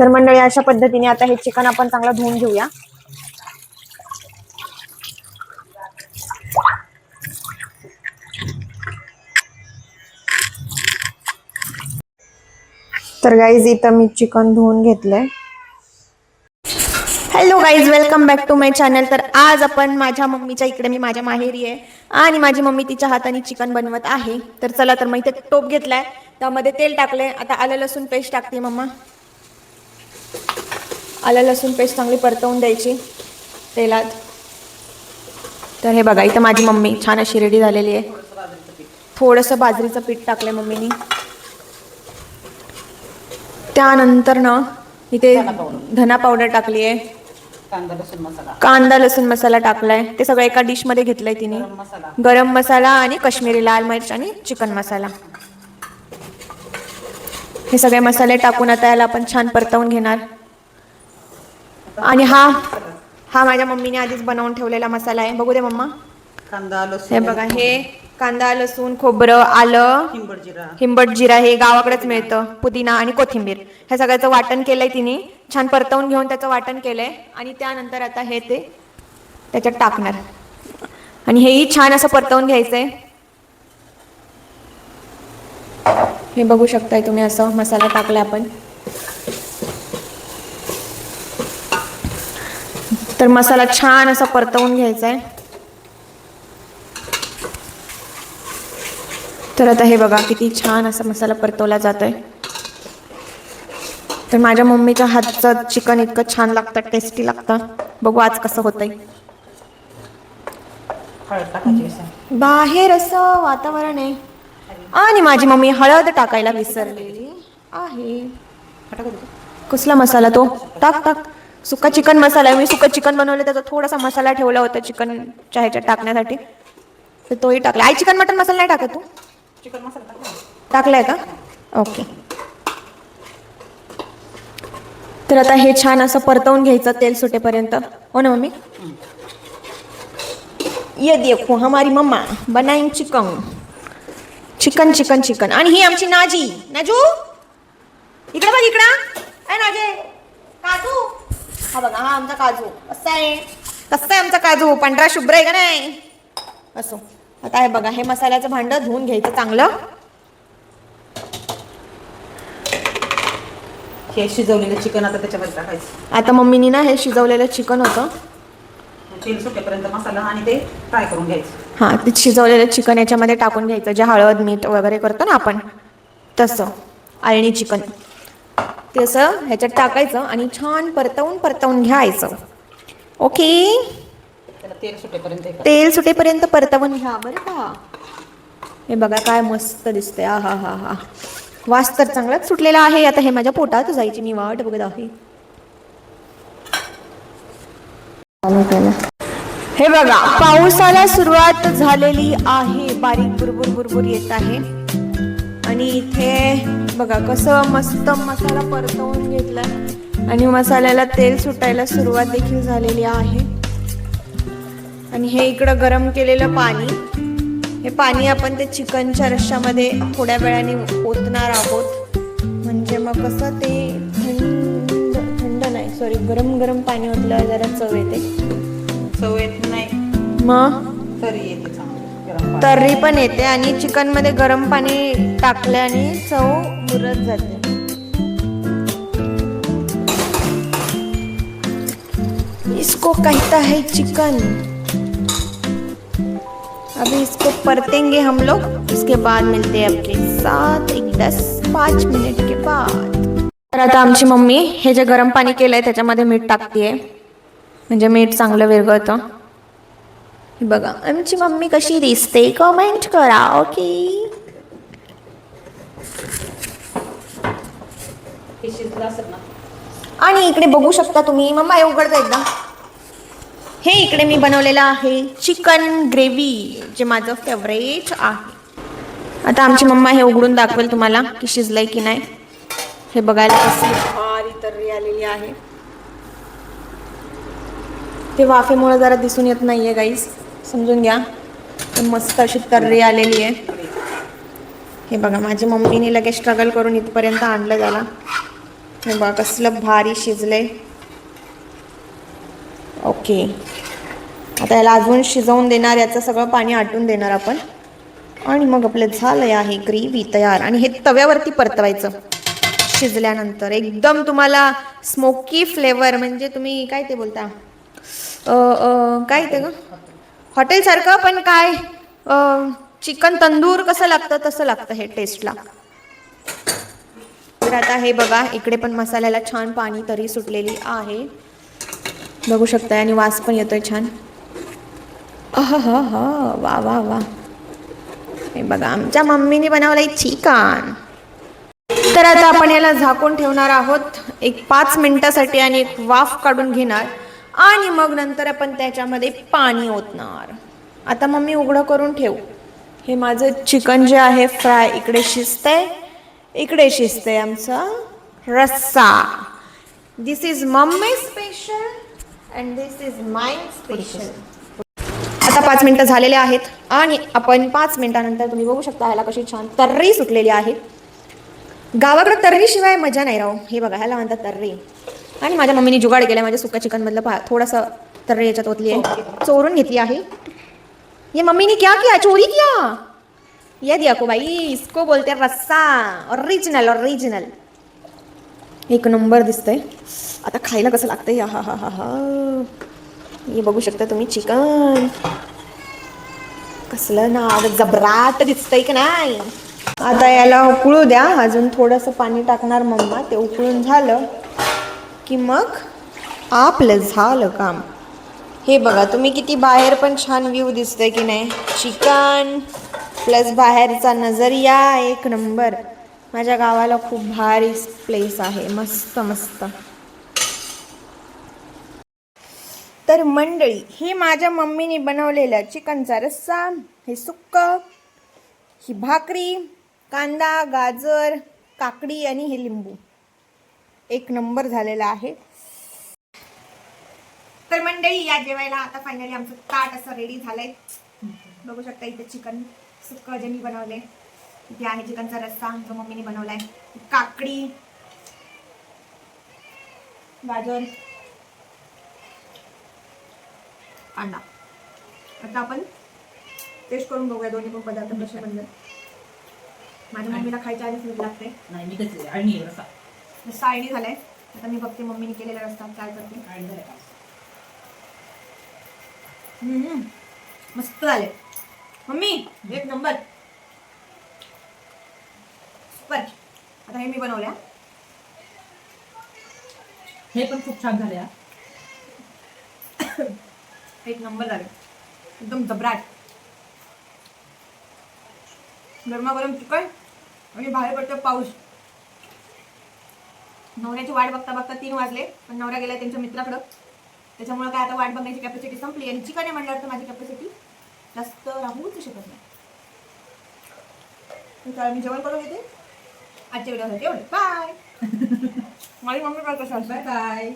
तर मंडळी अशा पद्धतीने आता हे चिकन आपण चांगलं धुवून घेऊया. तर गाईज इथं मी चिकन धुवून घेतलंय. Hello guys welcome back to my channel तर आज आपण माझ्या मम्मीच्या इकडे मी माझ्या माहेरी आहे आणि माझी मम्मी तिच्या हाताने चिकन बनवत आहे. तर चला तर मग इथे टोप घेतलाय. त्यामध्ये तेल टाकलंय. आता आलं लसूण पेस्ट टाकते मम्मा. आलं लसूण पेस्ट चांगली परतवून द्यायची तेलात. तर हे बघा इथं माझी मम्मी छान अशी रेडी झालेली आहे. थोडंसं बाजरीचं पीठ टाकलंय मम्मीनी. त्यानंतर ना इथे धना पावडर टाकली आहे. कांदा लसूण मसाला. कांदा लसूण मसाला टाकलाय. ते सगळं एका डिशमध्ये घेतलंय तिने. गरम मसाला. गरम मसाला आणि काश्मीरी लाल मिर्च आणि चिकन मसाला. हे सगळे मसाले टाकून आता याला आपण छान परतवून घेणार. आणि हा हा माझ्या मम्मीने आधीच बनवून ठेवलेला मसाला आहे. बघू दे मम्मा. कांदा हे लसूण बघा हे कांदा लसूण खोबरं आलं हिंबड जिरा. हिंबट जिरा हे गावाकडेच मिळतं पुदिना आणि कोथिंबीर. ह्या सगळ्याचं वाटण केलंय तिने. छान परतवून घेऊन त्याचं वाटण केलंय. आणि त्यानंतर आता हे ते त्याच्यात टाकणार. आणि हेही छान असं परतवून घ्यायचंय. हे बघू शकताय तुम्ही असं मसाला टाकलाय आपण. तर मसाला छान असा परतवून घ्यायचा आहे तर आता हे बघा किती छान असा मसाला परतवला जातोय. तर माझ्या मम्मीच्या हातचं चिकन इतकं छान लागतं टेस्टी लागतं. बघू आज कसं होतंय. बाहेर असं वातावरण आहे. आणि माझी मम्मी हळद टाकायला विसरलेली आहे. कसला मसाला तो? टाक टाक. सुका चिकन मसाला आहे. मी सुका चिकन बनवलं त्याचा थोडासा मसाला ठेवला होता चिकनच्या ह्याच्यात टाकण्यासाठी. तर तोही टाकला. आई चिकन मटन मसाला नाही टाकत तू? चिकन मसाला टाकला. टाकलाय का? ओके. तर आता हे छान असं परतवून घ्यायचं तेल सुटेपर्यंत. हो ना मम्मी? ये देखो हमारी मम्मा बनाईन चिकन. Chicken chicken chicken. आणि ही आमची नाजी. नाजू? इकडे बघ इकडं. नाजे. काजू? हा बघा हा आमचा काजू. कसा आहे? कसा आहे आमचा काजू? पांढरा शुभ्र आहे का नाही? असो. आता हे बघा हे मसाल्याचं भांड धुवून घ्यायचं चांगलं. हे शिजवलेलं चिकन आता त्याच्यामध्ये टाकायचं. आता मम्मीनी ना हे शिजवलेलं चिकन होतं. तेल सुटेपर्यंत मसाला आणि ते फ्राय करून घ्यायचं. हां ते शिजवलेलं चिकन याच्यामध्ये टाकून घ्यायचं. जे हळद मीठ वगैरे करतो ना आपण तसं. आळणी चिकन. ते असं ह्याच्यात टाकायचं आणि छान परतवून परतवून घ्यायचं. ओके तेल सुटेपर्यंत हे. तेल सुटेपर्यंत परतवून घ्या बरं का. हे बघा काय मस्त दिसतंय. आ हा हा हा. वास तर चांगलाच सुटलेला आहे. आता हे माझ्या पोटात जायची मी वाट बघत आहे. हे बघा पावसाला सुरुवात झालेली आहे. बारीक बुरबुर बुरबुर येत आहे. आणि इथे बघा कसं मस्त मसाला परतवून घेतलाय. आणि मसाल्याला तेल सुटायला सुरुवात देखील झालेली आहे. आणि हे इकडं गरम केलेलं पाणी. हे पाणी आपण ते चिकनच्या रश्श्यामध्ये थोड्या वेळाने ओतणार आहोत. म्हणजे मग कसं ते थंड थंड नाही सॉरी गरम गरम पाणी ओतल्यावर जरा चव येते. चव येत नाही. मग? तरी येते. तर्री पण येते आणि चिकनमध्ये गरम पाणी टाकल्याने चव मुरत जाते. इसको कहता है चिकन. अभी इसको परतेंगे हम लोग उसके बाद मिलते हैं आपके साथ एक दस पाच मिनिट के बाद. तर आता आमची मम्मी हे जे गरम पाणी केलंय त्याच्यामध्ये मीठ टाकतेय. म्हणजे मीठ चांगलं विरघळतं. होतं बघा आमची मम्मी कशी दिसते? कमेंट करा ओके आणि इकडे बघू शकता तुम्ही मम्मा हे उघडतं एकदा. हे इकडे मी बनवलेलं आहे चिकन ग्रेव्ही जे माझं फेवरेट आहे. आता आमची मम्मा हे उघडून दाखवेल तुम्हाला की शिजलंय की नाही. हे बघायला कसली भारी तर्री आलेली आहे. ते वाफेमुळे जरा दिसून येत नाहीये गाईस समजून घ्या. मस्त अशी तर्री आलेली आहे. हे बघा माझ्या मम्मीने लगेच स्ट्रगल करून इथपर्यंत आणलं त्याला. हे बघा कसलं भारी शिजलंय. ओके. आता याला अजून शिजवून देणार याचं सगळं पाणी आटून देणार आपण. आणि मग आपलं झालंय आहे ग्रेव्ही तयार. आणि हे तव्यावरती परतवायचं. शिजल्यानंतर एकदम तुम्हाला स्मोकी फ्लेवर म्हणजे तुम्ही काय ते बोलता? काय ते ग? हॉटेलसारखं पण काय चिकन तंदूर कसं लागतं तसं लागतं हे टेस्टला. तर आता हे बघा इकडे पण मसाल्याला छान पाणी तरी सुटलेली आहे. बघू शकताय आणि वास पण येतोय छान. अह हा हा वा वा वा. हे बघा आमच्या मम्मीने बनवलंय चिकन. तर आता आपण याला झाकून ठेवणार आहोत. एक पाच मिनिटासाठी आणि एक वाफ काढून घेणार. आणि मग नंतर आपण त्याच्यामध्ये पाणी ओतणार. आता मम्मी उघडं करून ठेवू. हे माझं चिकन जे आहे फ्राय इकडे शिजतंय इकडे शिजतं आहे आमचं रस्सा. This is mummy special and this is my special आता पाच मिनटं झालेले आहेत आणि आपण पाच मिनिटानंतर तुम्ही बघू शकता ह्याला कशी छान तर्री सुटलेली आहे. गावाकडं तर्रीशिवाय मजा नाही राहू हे बघा ह्याला म्हणतात तर्री. आणि माझ्या मम्मीने जुगाड केलाय माझ्या सुका चिकन मधलं पहा थोडंसं तर्री याच्यात ओतली आहे. चोरून घेतली आहे. ये मम्मी ने क्या किया? चोरी किया? ये दिया को भाई इसको बोलते रस्सा. ओरिजिनल ओरिजिनल एक नंबर दिसतंय. आता खायला कसं लागतंय? हा हा हा हा हे. बघू शकता तुम्ही चिकन. कसलं ना जबराट दिसतंय की नाही? आता याला उकळू द्या. अजून थोडंसं पाणी टाकणार मम्मा. ते उकळून झालं. की मग आपलं झालं काम. हे बघा तुम्ही किती बाहेर पण छान व्ह्यू दिसतोय की नाही? चिकन प्लस बाहेरचा नजरिया एक नंबर माझ्या गावाला खूप भारी प्लेस आहे. मस्त मस्त. तर मंडळी हे माझ्या मम्मीने बनवलेलं चिकनचा रस्सा हे सुक्क ही भाकरी कांदा गाजर काकडी आणि हे लिंबू. एक नंबर झालेला आहे. तर मंडळी या जेवायला आता फायनली आमचं ताट असं रेडी झालंय. बघू शकता इथे चिकन सुक्क ज्यांनी बनवले. इथे आहे चिकनचा रस्सा आमच्या मम्मीने बनवलाय. काकडी गाजर कांदा आता आपण टेस्ट करून बघूया दोन्ही पण पदार्थ कसे बनले माझ्या मम्मीला खायच्या आधीच लागते. नाही आयडी झालाय. आता मी बघते मम्मीने केलेला रस्ता काय करते. मस्त झाले. मम्मी एक नंबर. सुपर. आता हे मी बनवल्या. हे पण खूप छान झाले. एक नंबर झाले. एकदम जबराट. गरमागरम चिकन आणि बाहेर पडतो पाऊस. नवऱ्याची वाट बघता बघता तीन वाजले. पण नवरा गेला त्यांच्या मित्राकडं. त्याच्यामुळे काय आता वाट बघण्याची कॅपॅसिटी संपली. आणि चिकन आहे म्हणल्यावर तर माझी कॅपॅसिटी जास्त राहूच शकत नाही. तर मी जेवण करून घेते. आजच्या व्हिडिओसाठी एवढे बाय माझी मम्मी काय कसं बाय बाय